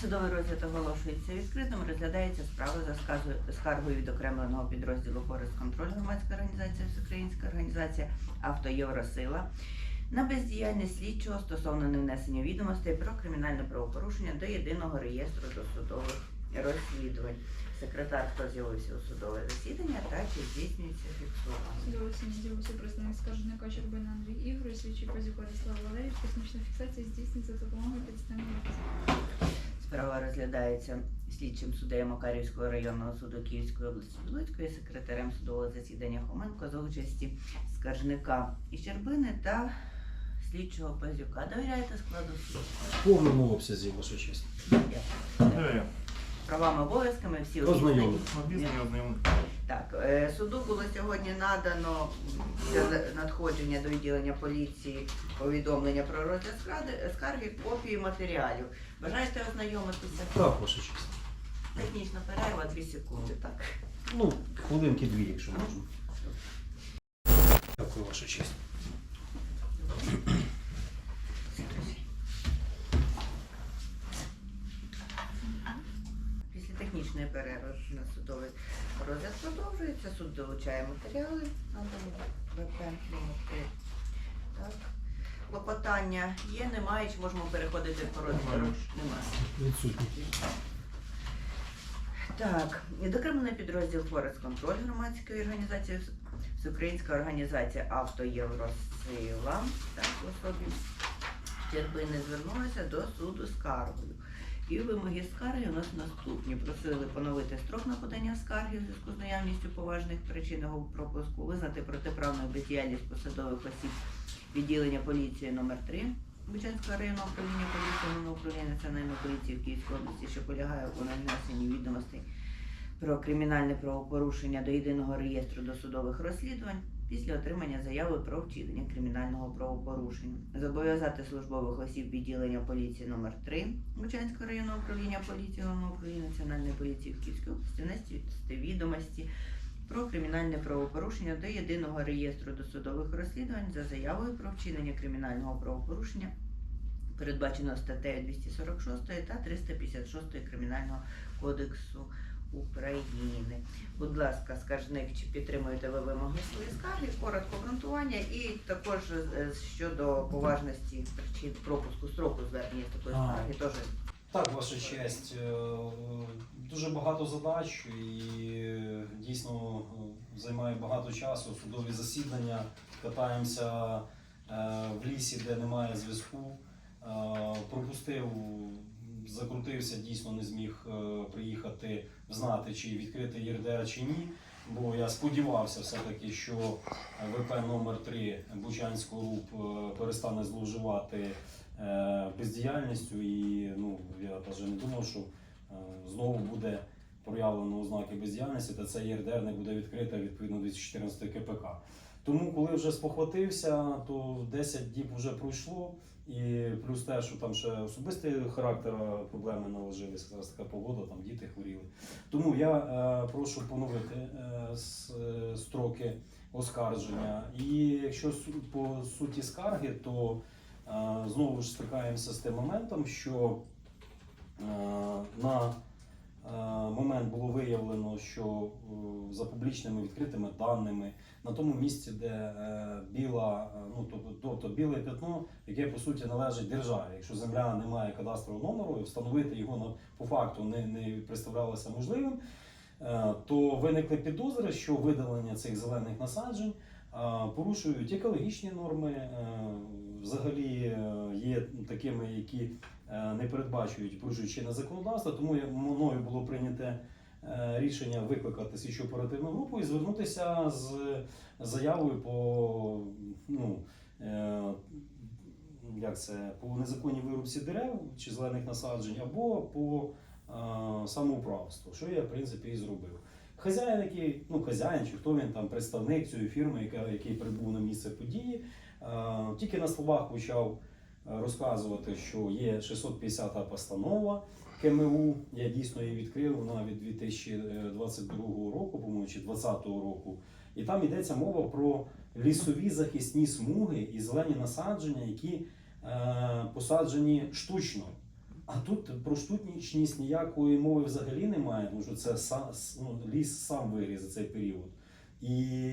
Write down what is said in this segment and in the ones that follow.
Судовий розгляд оголошується відкритим. Розглядається справа за скаргою від окремленого підрозділу Форест Контроль громадська організація Всеукраїнська організація Авто Євросила на бездіяльність слідчого стосовно невнесення відомостей про кримінальне правопорушення до єдиного реєстру досудових розслідувань. Секретар, хто з'явився у судове засідання та чи здійснюється фіксування. Судове з'явився представник скаржника Щербина Андрій Ігор, слідчий Пазюк Владислав Валерійович. Технічна фіксація здійснюється за допомогою підставних. Справа розглядається слідчим суддею Макарівського районного суду Київської області Білоцької, секретарем судового засідання Хоменко за участі скаржника і Щербини та слідчого Пазюка. Довіряєте складу суду? В повному обсязі, ваша честь. Е, Правами обов'язками всі Ознайомлені. ознайомлені. Так, е, суду було сьогодні надано для надходження до відділення поліції повідомлення про розгляд скарги- скарги, копії матеріалів. Бажаєте ознайомитися? Так, ваша честь. Технічна перерва 2 секунди, так. Ну, хвилинки дві, якщо можна. Дякую, ваша честь. Технічної перерви на судовий розгляд продовжується. Суд долучає матеріали надані ВП Так. Клопотання є, немає, чи можемо переходити по розгляду? Немає. Відсутні. Так, відокремлений підрозділ Форест Контроль громадської організації Всеукраїнська організація Авто Євросила так, в особі Щербини звернулася до суду з скаргою. І вимоги скарги у нас наступні. Просили поновити строк на подання скарги в зв'язку з наявністю поважних причин його пропуску, визнати протиправну бездіяльність посадових осіб відділення поліції номер 3 Бучанського районного управління поліції Головного управління національної поліції в Київській області, що полягає у нанесенні відомостей про кримінальне правопорушення до єдиного реєстру досудових розслідувань після отримання заяви про вчинення кримінального правопорушення. Зобов'язати службових осіб відділення поліції номер 3 Бучанського районного управління поліції Головного управління національної поліції в Київській області внести відомості про кримінальне правопорушення до єдиного реєстру досудових розслідувань за заявою про вчинення кримінального правопорушення, передбаченого статтею 246 та 356 Кримінального кодексу України. Будь ласка, скаржник, чи підтримуєте ви вимоги свої скарги, коротко обґрунтування і також е, щодо поважності причин пропуску строку звернення такої скарги теж Так, ваша честь. е, Дуже багато задач і дійсно займає багато часу. Судові засідання, катаємося е, в лісі, де немає зв'язку. Пропустив, закрутився, дійсно не зміг приїхати знати, чи відкрити ЄРДР чи ні. Бо я сподівався все-таки, що ВП номер 3 Бучанського РУП е, перестане зловживати е, бездіяльністю, і ну я навіть не думав, що е, знову буде проявлено ознаки бездіяльності, та це ЄРДР не буде відкрите відповідно 214 КПК. Тому, коли вже спохватився, то 10 діб вже пройшло, і плюс те, що там ще особистий характер проблеми наложилися, зараз така погода, там діти хворіли. Тому я е, прошу поновити е, с- е, строки оскарження. І якщо по суті скарги, то е, знову ж стикаємося з тим моментом, що е, на момент було виявлено, що е, за публічними відкритими даними на тому місці, де е, біла, е, ну тобто, тобто біле пятно, яке по суті належить державі. Якщо земля не має кадастрового номеру, і встановити його на по факту не, не представлялося можливим, е, то виникли підозри, що видалення цих зелених насаджень е, порушують екологічні норми, е, взагалі е, є такими, які е, не передбачують порушують чинне законодавство. Тому мною було прийняте е, рішення викликати слідчу оперативну групу і звернутися з заявою по ну. Як це по незаконній вирубці дерев чи зелених насаджень, або по самоуправству, що я в принципі і зробив. Хазяїн, який, ну хазяїн, чи хто він там, представник цієї фірми, яка, який прибув на місце події, е, тільки на словах почав е, розказувати, що є 650-та постанова КМУ. Я дійсно її відкрив, вона від 2022 року, по-моєму, чи 2020 року. І там йдеться мова про лісові захисні смуги і зелені насадження, які е, посаджені штучно. А тут про штучність ніякої мови взагалі немає, тому що це сам, ну, ліс сам виріс за цей період. І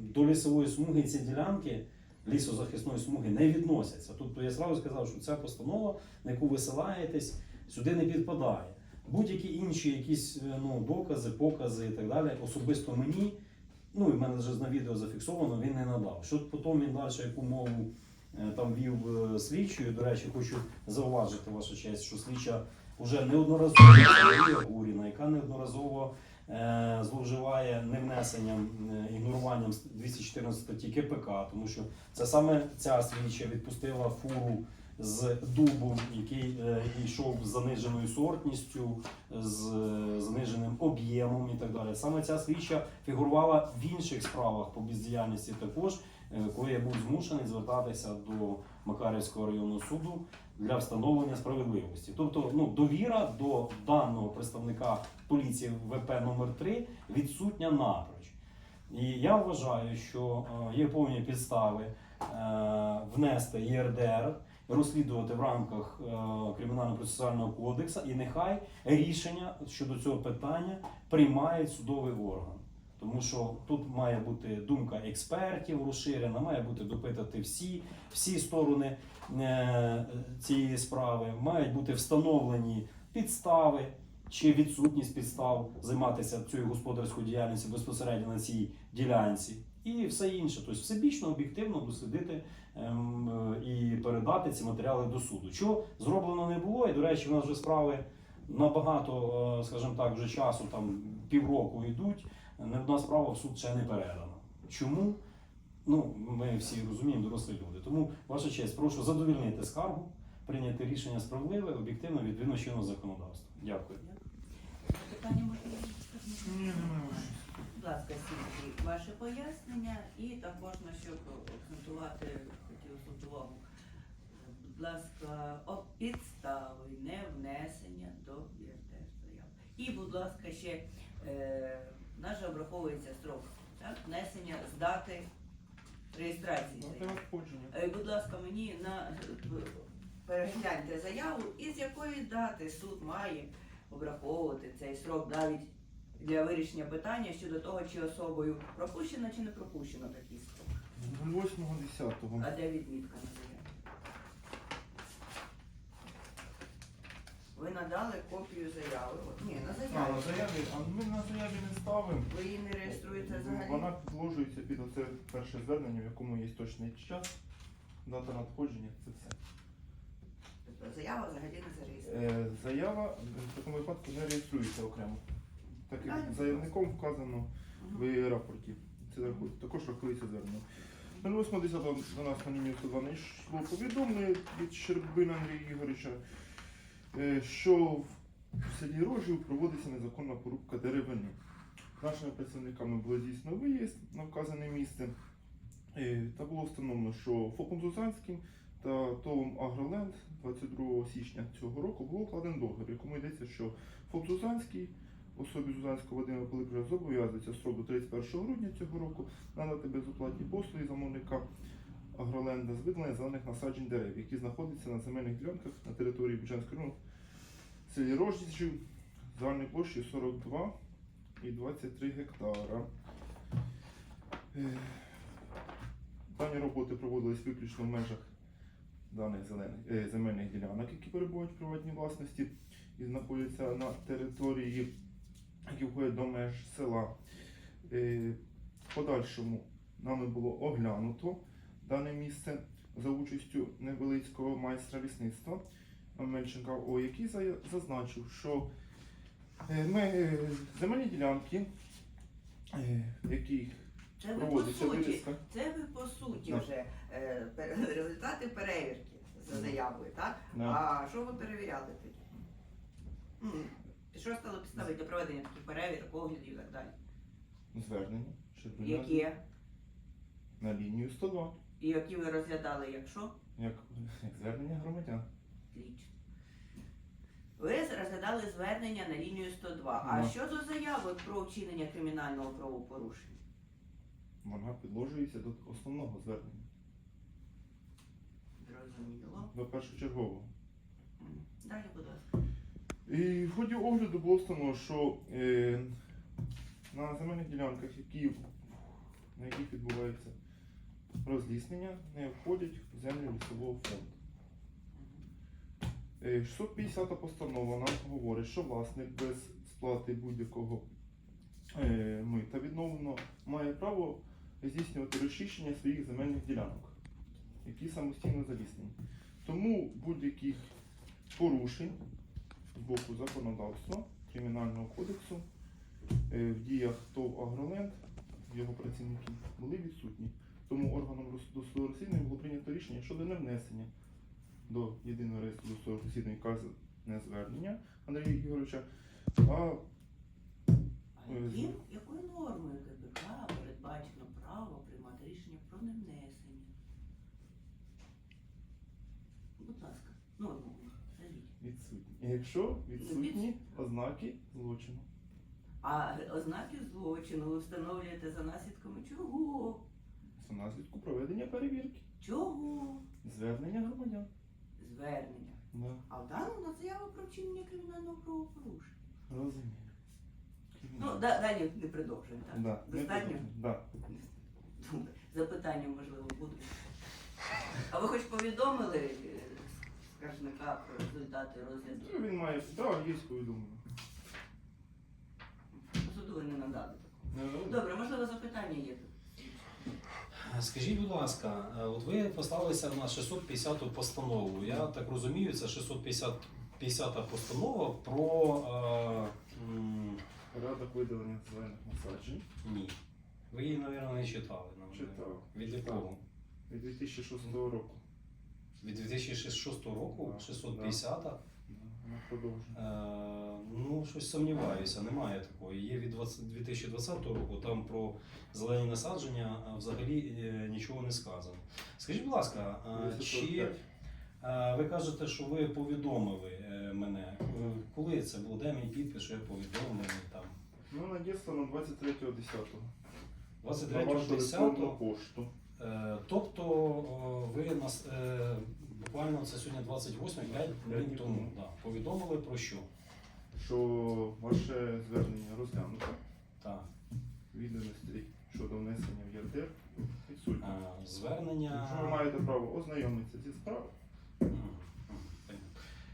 до лісової смуги ці ділянки лісозахисної смуги не відносяться. Тобто я зразу сказав, що ця постанова, на яку ви силаєтесь, сюди не підпадає. Будь-які інші якісь е, ну, докази, покази і так далі, особисто мені, ну і в мене вже на відео зафіксовано, він не надав. Що потім він далі яку мову там вів е, слідчою. До речі, хочу зауважити ваша честь, що слідча вже неодноразово Гуріна, яка неодноразово е, зловживає невнесенням, е, ігноруванням 214 статті КПК, тому що це саме ця слідча відпустила фуру з дубом, який е, йшов з заниженою сортністю, з е, заниженим об'ємом і так далі. Саме ця слідча фігурувала в інших справах по бездіяльності також, е, коли я був змушений звертатися до Макарівського районного суду для встановлення справедливості. Тобто, ну довіра до даного представника поліції ВП номер 3 відсутня напроч. І я вважаю, що е, є повні підстави е, внести ЄРДР, розслідувати в рамках е, кримінально-процесуального кодексу, і нехай рішення щодо цього питання приймає судовий орган. Тому що тут має бути думка експертів розширена, має бути допитати всі, всі сторони е, цієї справи, мають бути встановлені підстави чи відсутність підстав займатися цією господарською діяльністю безпосередньо на цій ділянці. І все інше, тобто всебічно, об'єктивно дослідити е, і передати ці матеріали до суду. Що зроблено не було, і до речі, в нас вже справи набагато, е, скажімо так, вже часу, там півроку йдуть. Не одна справа в суд ще не передана. Чому? Ну, ми всі розуміємо, дорослі люди. Тому, ваша честь, прошу задовільнити скаргу, прийняти рішення справедливе, об'єктивно відповідно чинного законодавства. Дякую. Питання можна? Ні, немає. Будь ласка, Сергій, ваше пояснення і також на що акцентувати хотів суд увагу. Будь ласка, о підстави не внесення до ЄРДР заяв. І, будь ласка, ще е, наш обраховується строк так, внесення з дати реєстрації. Заяви. Е, Будь ласка, мені на перегляньте заяву, і з якої дати суд має обраховувати цей срок навіть для вирішення питання щодо того, чи особою пропущено чи не пропущено такий срок. 08.10. А де відмітка на заяві? Ви надали копію заяви. От, Ні, на А, заяві. на заяві, а ми на заяві не ставимо. Ви її не реєструєте взагалі? Вона підложується під оце перше звернення, в якому є точний час, дата надходження, це все. Тобто заява взагалі не зареєстрована. Е, заява в такому випадку не реєструється окремо. Так як заявником вказано Мгм. в рапорті. Це також рахується звернення. 08.10 до нас на лінію 102 йшло повідомлення від Щербина Андрія Ігоревича, е, що в селі Рожів проводиться незаконна порубка деревини. Нашими працівниками було здійснено виїзд на вказане місце. Е, Та було встановлено, що ФОПом Зузанським та ТОВом Агроленд 22 січня цього року було укладено договір, в якому йдеться, що ФОП Зузанський особі Зузанського Вадима Пилиповича зобов'язується строк до 31 грудня цього року надати безоплатні послуги замовника Агроленда з видалення зелених насаджень дерев, які знаходяться на земельних ділянках на території Бучанського району в селі Рождічів загальною площею 42 і 23 гектара. Е, Дані роботи проводились виключно в межах даних е, земельних ділянок, які перебувають в приватній власності і знаходяться на території, які входять до меж села. Е, подальшому нами було оглянуто дане місце за участю невеличкого майстра лісництва Мельченка О, який зазначив, що е, ми, е, земельні ділянки, е, яких Це ви по проводиться суті, вирізка. це ви по суті Так. вже е, пер- результати перевірки за заявою, так? Да. А що ви перевіряли тоді? М, Що стало підстави для проведення таких перевірок, оглядів і так далі? Звернення Щербина Які? на лінію 102, І які ви розглядали, якщо? як як звернення громадян. Отлично. Ви розглядали звернення на лінію 102. А Ну. щодо заяви про вчинення кримінального правопорушення? Вона підложується до основного звернення, Зрозуміло. до першочергового. Далі, будь ласка. І в ході огляду було встановлено, що е, на земельних ділянках, які, на яких відбувається розліснення, не входять в землю лісового фонду. Е, 650 постанова нам говорить, що власник без сплати будь-якого е, мита відновлено має право здійснювати розчищення своїх земельних ділянок, які самостійно заліснені. Тому будь-яких порушень з боку законодавства Кримінального кодексу е, в діях ТОВ Агроленд, його працівники, були відсутні. Тому органом роз- розслідування було прийнято рішення щодо невнесення до єдиного реєстру досудового розслідування вказане звернення Андрія Ігоровича, а А яким, якою нормою КПК передбачено право приймати рішення про невнесення? Будь ласка, норму відсутні. Якщо відсутні ознаки злочину. А ознаки злочину ви встановлюєте за наслідками чого? Це наслідку проведення перевірки, Чого? звернення громадян. Звернення. Да, А в даному на заяву про вчинення кримінального правопорушення. розумію. Ну, да, далі не продовжуємо, так? да, Достатньо? Да. Добре. Запитання, можливо, будуть. А ви хоч повідомили е, скаржника про результати розгляду? Ну, Він має, да, є повідомлення. Суду ви не надали такого. Ну, Добре, можливо, запитання є тут. Скажіть, будь ласка, е, от ви послалися на 650 постанову. Я так розумію, це 650 постанова про. Е, м, Порядок видалення зелених насаджень ні. Ви її, мабуть, не читали. нам. Читав. Від якого? від 2006 року. Від 2006 року? Да, 650? Продовжує. Е, ну, щось сумніваюся, немає такої. Є від 20 2020 року, там про зелені насадження а взагалі е, нічого не сказано. Скажіть, будь ласка, е, чи е, ви кажете, що ви повідомили е, мене? Е, Коли це було? Де мій підпис, що я повідомлений там? Ну, надіслано 23.10. На вашу 23.10. електронну пошту. Е, Тобто е, ви нас е, буквально це сьогодні 28 5 днів тому да, повідомили про що? Що ваше звернення розглянуто. Так. Відомості щодо внесення в ЄРДР відсутні. Звернення. Якщо ви маєте право ознайомитися зі справою.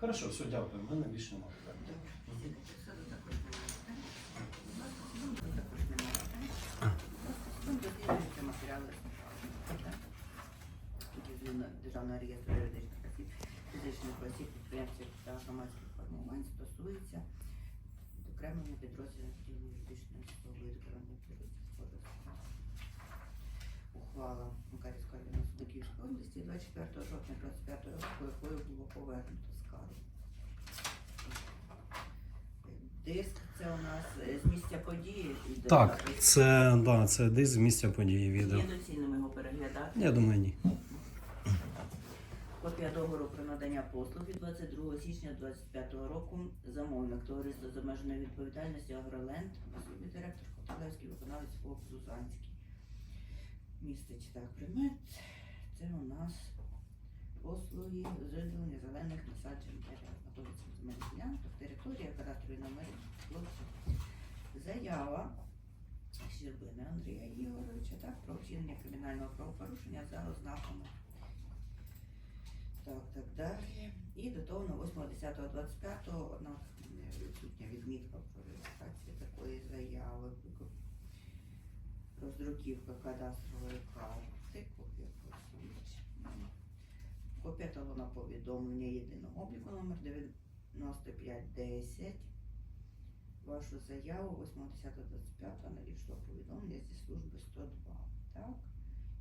Хорошо, все, дякую. У мене більше немає. питань. Добре. Суду також немає питань. Будь ласка, суду також немає питань. Будь ласка, суду досліджуються матеріали справи. Так? Тоді згідно Державного реєстру юридичних осіб, фізичних осіб, підприємців та громадських формувань стосується окремого підрозділу юридичної особи державної підрозділу Ухвала Макарівського районного суду Київської області 24 жовтня 25 року, якою було повернуто скаргу. Диск це у нас з місця події. Так, це, да, це десь з місця події відео. Є доцільним його переглядати. Я думаю, ні. Копія договору про надання послуг від 22 січня 2025 року. Замовник товариство з обмеженою відповідальністю Агроленд, особі директор Хотелевський виконавець ФОП Зузанський. Містить так предмет. Це у нас послуги з видалення зелених насаджень дерев. Знаходиться в земельних ділянках, територія, кадастрові номери. Заява Щербини Андрія Ігоровича так, про вчинення кримінального правопорушення за ознаками так, так далі. І до датовано 8.10.25 однак е, відсутня відмітка про реєстрацію такої заяви. Роздруківка кадастрової карти, копія посвідчення. Копія талона повідомлення єдиного обліку номер 9510. Вашу заяву 8.10.25 надійшло повідомлення зі служби 102. Так?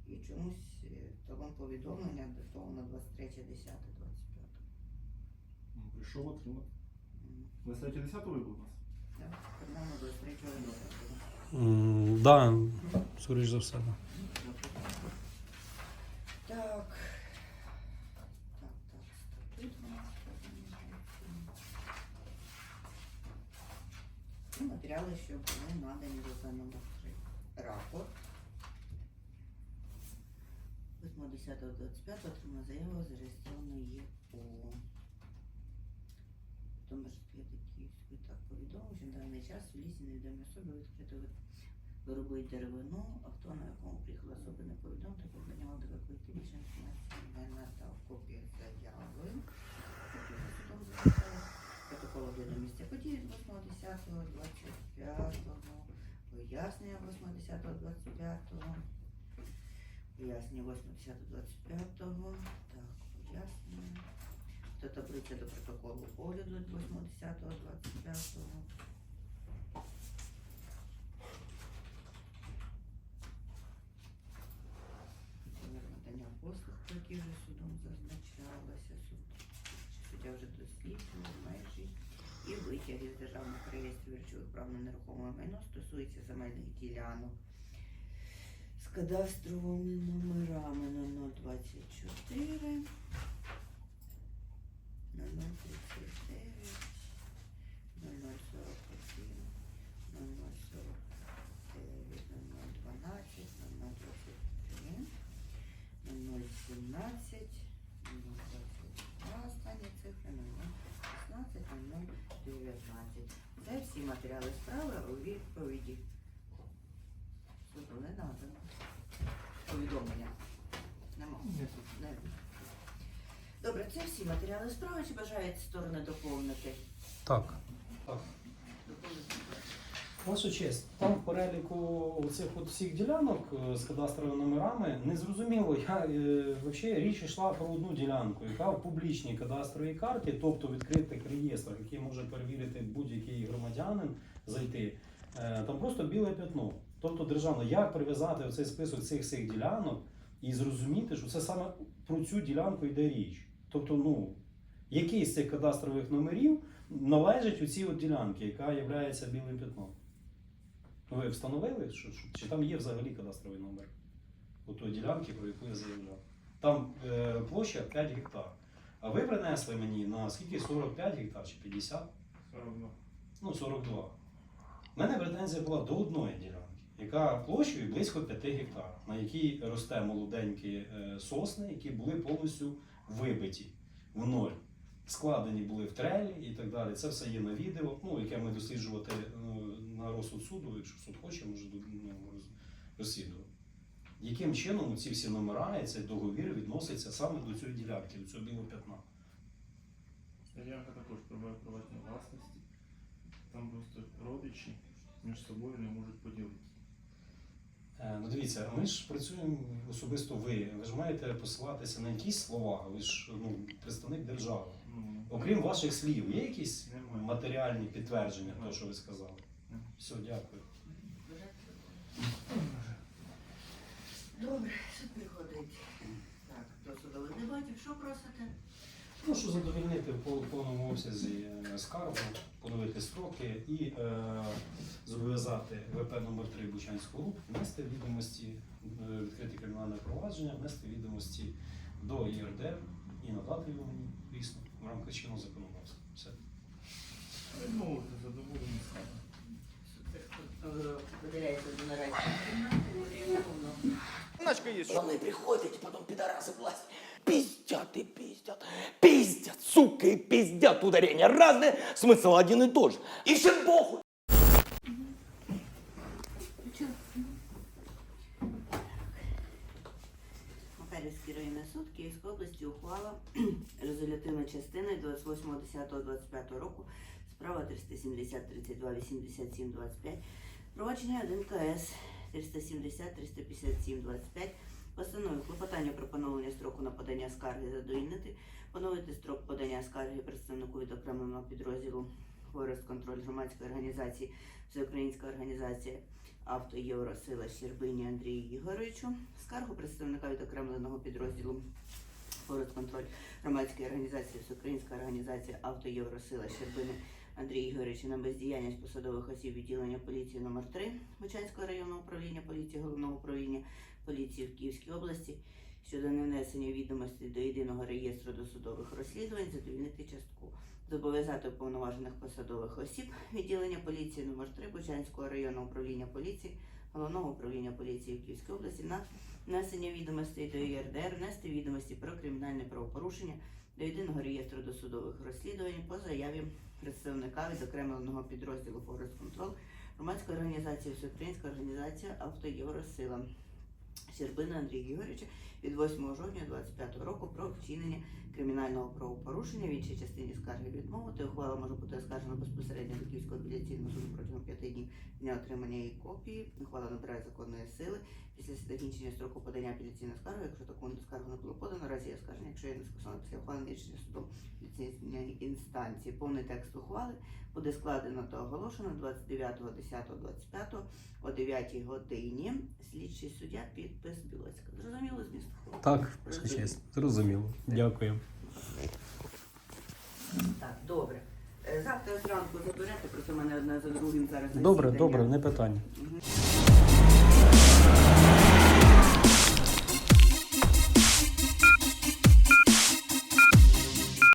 І чомусь е, талон повідомлення датовано 23.10.25. ну, прийшов отримати. М, 23.10 ви були у нас? Так, принаймні 23.10. М, Да, скоріш за все. да. Так. Так, так, статут у нас І матеріали, що були надані до номер 3. Рапорт. 8.10.25 отримала заяву зареєстровано ЄО. Житомирської та Київської. Так повідомив, що на даний час у лісі невідомі особи відкрито ви- виробують деревину, авто, на якому приїхала особа не повідомив, та подання до виклики більше інформації не надав копію заяви. Протокол огляду місця події з 8.10.25. Пояснення 8.10.25. Пояснення 8.10.25. Так, пояснення. Та таблиця до протоколу огляду від 8.10.25. Надання послуг, про які вже судом зазначалося. Суд, суддя вже досліджував межі і витяги з державних реєстрів речових прав на нерухоме майно стосується земельних ділянок з кадастровими номерами 0024, 0039, 0041, 0049, 0012, 0023, 017, 022, останні цифри, 016, 019. Це всі матеріали справи у відповіді. Суду не надано. Повідомлення. Нема. Не. Добре, це всі матеріали справи. Чи бажають сторони доповнити? Так. Так. Ваша честь, там в переліку цих от всіх ділянок е, з кадастровими номерами незрозуміло, я е, взагалі річ йшла про одну ділянку, яка в публічній кадастровій карті, тобто в відкритих реєстрах, які може перевірити будь-який громадянин, зайти. е, Там просто біле п'ятно. Тобто державно, як прив'язати цей список цих всіх ділянок і зрозуміти, що це саме про цю ділянку йде річ. Тобто, ну, який з цих кадастрових номерів належить у цій от ділянки, яка є білим п'ятном? Ну, Ви встановили, що, що, чи там є взагалі кадастровий номер у тої ділянки, про яку я заявляв? Там е, площа 5 гектар. А ви принесли мені на скільки 45 гектар чи 50? Все одно. Ну, 42. У мене претензія була до одної ділянки, яка площею близько 5 гектар, на якій росте молоденькі е, сосни, які були повністю вибиті в ноль. Складені були в трелі і так далі. Це все є на відео, ну, яке ми досліджувати е, на розсуд суду, якщо суд хоче, може ну, розслідувати. Яким чином ці всі номера і цей договір відноситься саме до цієї ділянки, до цього білого п'ятна? Ділянка також прибуває приватній власності. Там просто родичі між собою не можуть поділитися. Е, Ну дивіться, ми ж працюємо особисто ви. Ви ж маєте посилатися на якісь слова, ви ж ну, представник держави. Окрім ваших слів, є якісь Немає. матеріальні підтвердження того, що ви сказали? Немає. Все, дякую. Добре, суд приходить. Так, до судових дебатів. Що просите? Прошу задовільнити в повному обсязі е, скаргу, поновити строки і е, зобов'язати ВП номер 3 Бучанського РУП внести відомості, е, відкрити кримінальне провадження, внести відомості до ЄРДР і надати його мені, звісно, в рамках чинного законодавства. Все. Відмовити задоволені. Суд виділяється до нарадчої кімнати. Начка есть. Потом пидорасы власть пиздят и пиздят. Пиздят, сука, и пиздят. Ударения разные, смысл один и тот же. И всем похуй. Макарівський районний суд Київської області ухвала резолютивна частина 28.10.25 року справа 370 32 87 25 провадження 1 КС 370 357 25 постанови клопотання про поновлення строку на подання скарги задовільнити, поновити строк подання скарги представнику відокремленого підрозділу Форест контроль громадської організації Всеукраїнська організація Авто Євросила Щербині Андрію Ігоровичу, скаргу представника відокремленого підрозділу Форекс-контроль громадської організації Всеукраїнська організація Авто Євросила Щербини Андрія Ігоровича на бездіяльність посадових осіб відділення поліції номер 3 Бучанського районного управління поліції головного управління поліції в Київській області щодо невнесення відомостей до єдиного реєстру досудових розслідувань задовільнити частку. Зобов'язати уповноважених посадових осіб відділення поліції номер 3 Бучанського районного управління поліції головного управління поліції в Київській області на внесення відомостей до ЄРДР, внести відомості про кримінальне правопорушення до єдиного реєстру досудових розслідувань по заяві представника відокремленого підрозділу Форест Контрол громадської організації Всеукраїнська організація Автоєвросила Щербина Андрія Ігоровича від 8 жовтня 2025 року про вчинення кримінального правопорушення в іншій частині скарги відмовити. Ухвала може бути оскаржена безпосередньо до Київського апеляційного суду протягом 5 днів дня отримання її копії. Ухвала набирає законної сили після закінчення строку подання апеляційної скарги, якщо таку скаргу не було подано, разі оскарження, якщо є не скасовано після ухвалення рішення судом апеляційної інстанції. Повний текст ухвали буде складено та оголошено 29.10.25 о 9 годині. Слідчий суддя підпис Білоцька. Зрозуміло зміст? Так, честь, зрозуміло. Дякую. Так, добре. Е, Завтра зранку заберете, просто в мене одне за другим зараз Добре, засідання. добре, не питання. Мгм.